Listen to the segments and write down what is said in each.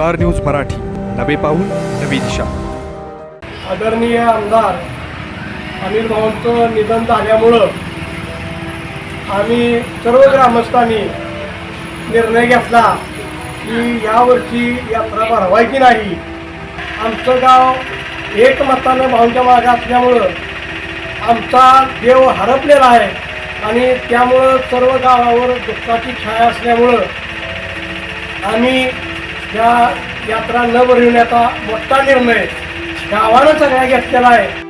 Star news Marathi. नवे पाऊल नवी दिशा. आदरणीय आमदार अनिल भाऊंचं निधन झाल्यामुळं आम्ही सर्व ग्रामस्थांनी निर्णय घेतला की यावर्षी यात्रा भरवायची नाही. आमचं गाव एकमतानं भाऊंच्या मागे असल्यामुळं आमचा देव हरपलेला आहे आणि त्यामुळं सर्व गावावर दुःखाची छाया असल्यामुळं आम्ही या यात्रा न भरविण्याचा मोठा निर्णय गावानं सगळ्या घेतलेला आहे.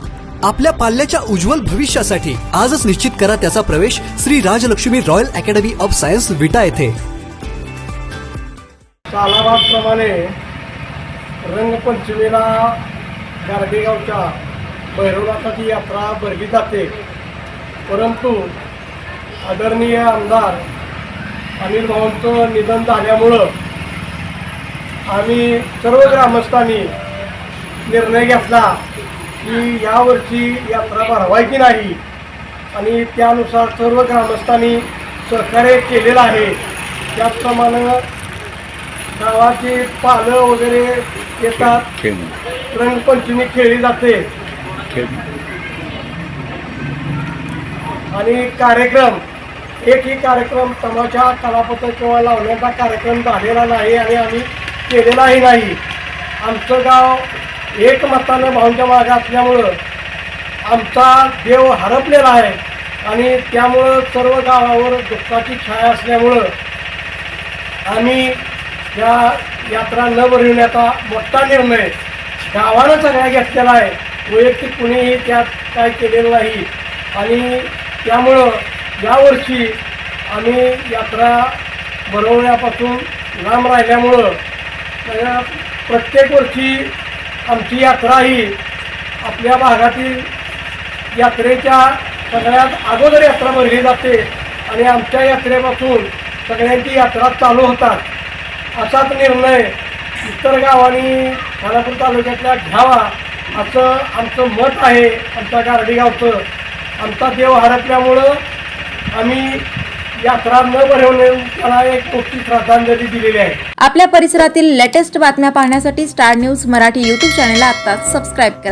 आपल्या पाल्याच्या उज्ज्वल भविष्यासाठी आजच निश्चित करा त्याचा प्रवेश Shri Rajlakshmi royal academy of science Vita येथे. सालाबादप्रमाणे रंगपंचमीला गारडेगावच्या भैरवनाथाची यात्रा भरली जाते. परंतु आदरणीय आमदार अनिल भाऊंचं निधन झाल्यामुळं आम्ही सर्व ग्रामस्थांनी निर्णय घेतला की यावर्षी यात्रा भरवायची नाही? आणि त्यानुसार सर्व ग्रामस्थांनी सहकार्य केलेलं आहे. त्याचप्रमाणे गावाची पालं वगैरे येतात. रंगपंचमी खेळली जाते. आणि कार्यक्रम एकही कार्यक्रम तमाशा कलापथक किंवा लावण्याचा कार्यक्रम झालेला नाही आणि आम्ही केलेलाही नाही. आमचं गाव एकमतानं भाऊंच्या मागे असल्यामुळं आमचा देव हरपलेला आहे. आणि त्यामुळं सर्व गावावर दुःखाची छाया असल्यामुळं आम्ही या यात्रा न भरविण्याचा मोठा निर्णय गावानं सगळ्या घेतलेला आहे. वैयक्तिक कुणीही त्यात काय केलेलं नाही. आणि त्यामुळं यावर्षी आम्ही यात्रा भरवण्यापासून लांब राहिल्यामुळं प्रत्येक वर्षी आमची यात्रा ही आपल्या भागातील यात्रेच्या सगळ्यात अगोदर यात्रा भरली जाते आणि आमच्या यात्रेपासून सगळ्यांची यात्रा चालू होतात. असाच निर्णय इतर गावांनी खानापूर तालुक्यातल्या घ्यावा असं आमचं मत आहे आमच्या गारडीगावचं. आमचा देव हरपल्यामुळं आम्ही यात्रा न भरवणे त्याला एक मोठी श्रद्धांजली दिलेली आहे. आपल्या परिसरातील लेटेस्ट बातम्या पाहण्यासाठी स्टार न्यूज मराठी युट्यूब चॅनेलला आता सबस्क्राईब करा.